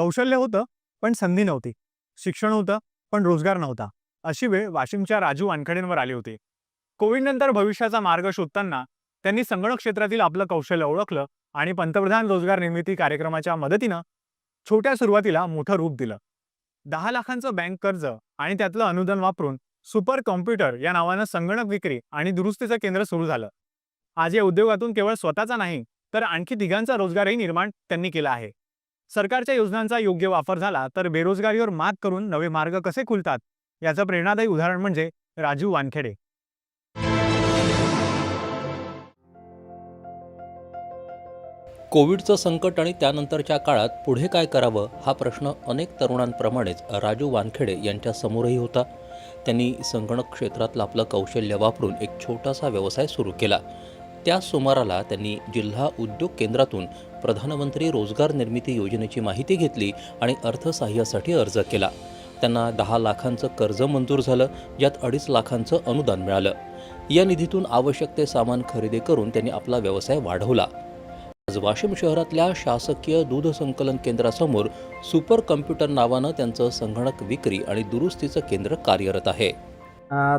कौशल्य होतं पण संधी नव्हती. शिक्षण होतं पण रोजगार नव्हता. अशी वेळ वाशिमच्या राजू वानखडेंवर आली होती. कोविडनंतर भविष्याचा मार्ग शोधताना त्यांनी संगणक क्षेत्रातील आपलं कौशल्य ओळखलं आणि पंतप्रधान रोजगार निर्मिती कार्यक्रमाच्या मदतीनं छोट्या सुरुवातीला मोठं रूप दिलं. दहा लाखांचं बँक कर्ज आणि त्यातलं अनुदान वापरून सुपर कॉम्प्युटर या नावानं संगणक विक्री आणि दुरुस्तीचं केंद्र सुरू झालं. आज या उद्योगातून केवळ स्वतःचा नाही तर आणखी तिघांचा रोजगारही निर्माण त्यांनी केला आहे. सरकारच्या योजनांचा योग्य वापर झाला तर बेरोजगारीवर मात करून नवे मार्ग कसे खुलतात? याचं प्रेरणादायी उदाहरण म्हणजे राजू वानखेडे. कोविडचं संकट आणि त्यानंतरच्या काळात पुढे काय करावं हा प्रश्न अनेक तरुणांप्रमाणेच राजू वानखेडे यांच्या समोरही होता. त्यांनी संगणक क्षेत्रातलं आपलं कौशल्य वापरून एक छोटासा व्यवसाय सुरू केला. त्या सुमाराला त्यांनी जिल्हा उद्योग केंद्रातून प्रधानमंत्री रोजगार निर्मिती योजनेची माहिती घेतली आणि अर्थसहाय्यासाठी अर्ज केला. त्यांना दहा लाखांचं कर्ज मंजूर झालं ज्यात अडीच लाखांचं अनुदान मिळालं. या निधीतून आवश्यक ते सामान खरेदी करून त्यांनी आपला व्यवसाय वाढवला. आज वाशिम शहरातल्या शासकीय दूध संकलन केंद्रासमोर सुपर कम्प्युटर नावानं त्यांचं संगणक विक्री आणि दुरुस्तीचं केंद्र कार्यरत आहे.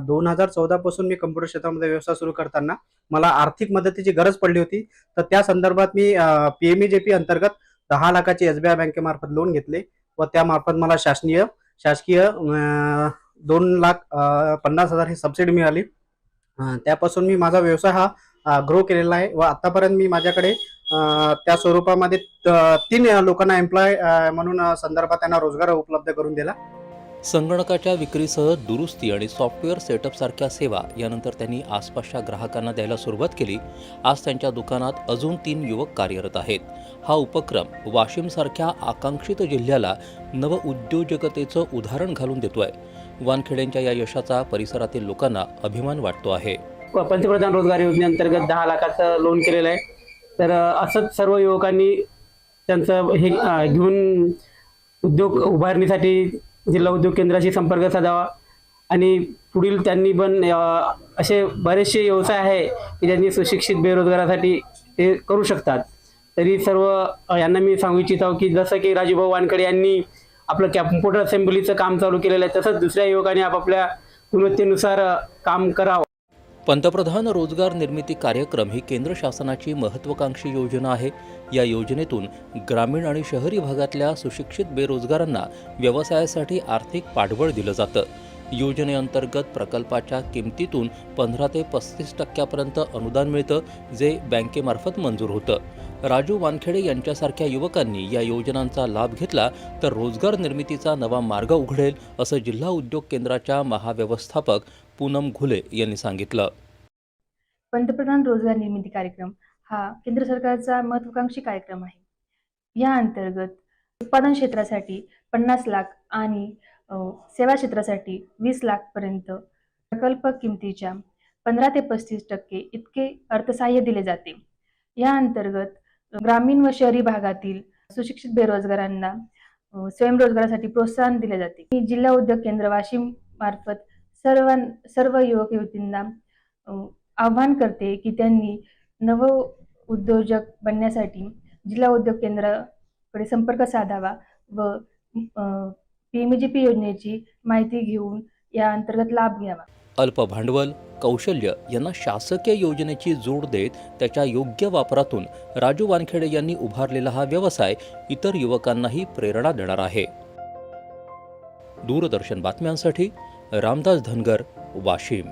दोन हजार चौदा पासून मी कम्प्युटर क्षेत्रामध्ये व्यवसाय सुरू करताना मला आर्थिक मदतीची गरज पडली होती. तर त्या संदर्भात मी पीएमई जे पी अंतर्गत दहा लाखाचे एसबीआय बँकेमार्फत लोन घेतले व त्यामार्फत मला शासनीय शासकीय दोन लाख पन्नास हजार ही सबसिडी मिळाली. त्यापासून मी माझा व्यवसाय हा ग्रो केलेला आहे व आतापर्यंत मी माझ्याकडे त्या स्वरूपामध्ये तीन लोकांना एम्प्लॉय म्हणून संदर्भात त्यांना रोजगार उपलब्ध करून दिला. संगणकाच्या विक्रीसह दुरुस्ती आणि सॉफ्टवेअर सेटअपसारख्या सेवा यानंतर त्यांनी आसपासच्या ग्राहकांना द्यायला सुरुवात केली. आज त्यांच्या दुकानात अजून तीन युवक कार्यरत आहेत. हा उपक्रम वाशिमसारख्या आकांक्षित जिल्ह्याला नवउद्योजकतेचं उदाहरण घालून देतोय. वानखेड्यांच्या या यशाचा परिसरातील लोकांना अभिमान वाटतो आहे. पंतप्रधान रोजगार योजनेअंतर्गत दहा लाखाचं लोन केलेलं आहे. तर असंच सर्व युवकांनी त्यांचं हे घेऊन उद्योग उभारणीसाठी जिल्हा उद्योग केंद्राशी संपर्क साधावा. आणि पुढील त्यांनी पण असे बरेचसे व्यवसाय आहे की ज्यांनी सुशिक्षित बेरोजगारासाठी ते करू शकतात. तरी सर्व यांना मी सांगू इच्छितो की जसं की राजूभाऊ वानकडे यांनी आपलं कॅम्प्युटर असेंब्लीचं काम चालू केलेलं आहे तसंच दुसऱ्या युवकांनी आपापल्या गुणवत्तेनुसार काम करावं. पंतप्रधान रोजगार निर्मिती कार्यक्रम ही केंद्र शासनाची महत्त्वाकांक्षी योजना आहे. या योजनेतून ग्रामीण आणि शहरी भागातल्या सुशिक्षित बेरोजगारांना व्यवसायासाठी आर्थिक पाठबळ दिलं जातं. योजनेअंतर्गत प्रकल्पाच्या किमतीतून पंधरा ते पस्तीस टक्क्यापर्यंत अनुदान मिळतं जे बँकेमार्फत मंजूर होतं. राजू वानखेडे यांच्यासारख्या युवकांनी या योजनांचा लाभ घेतला तर रोजगार निर्मितीचा नवा मार्ग उघडेल असं जिल्हा उद्योग केंद्राच्या महाव्यवस्थापक पूनम घुले यांनी सांगितलं. पंतप्रधान रोजगार निर्मिती कार्यक्रम हा केंद्र सरकारचा महत्वाकांक्षी कार्यक्रम आहे. या अंतर्गत उत्पादन क्षेत्रासाठी पन्नास लाख आणि सेवा क्षेत्रासाठी वीस लाखपर्यंत प्रकल्प किमतीच्या पंधरा ते पस्तीस टक्के इतके अर्थसहाय्य दिले जाते. या अंतर्गत ग्रामीण व शहरी भागातील सुशिक्षित बेरोजगारांना स्वयंरोजगारासाठी प्रोत्साहन दिले जाते. जिल्हा उद्योग केंद्र वाशिम मार्फत सर्व सर्व युवक युवतींना आव्हान करते की त्यांनी नव उद्योजक बनण्यासाठी जिल्हा उद्योग केंद्राकडे संपर्क साधावा व पी एम जी पी योजनेची माहिती घेऊन या अंतर्गत लाभ घ्यावा. अल्प भांडवल कौशल्य यांना शासकीय योजनेची जोड देत त्याच्या योग्य वापरातून राजू वानखेडे यांनी उभारलेला हा व्यवसाय इतर युवकांनाही प्रेरणा देणार आहे. दूरदर्शन बातम्यांसाठी रामदास धनगर वाशिम.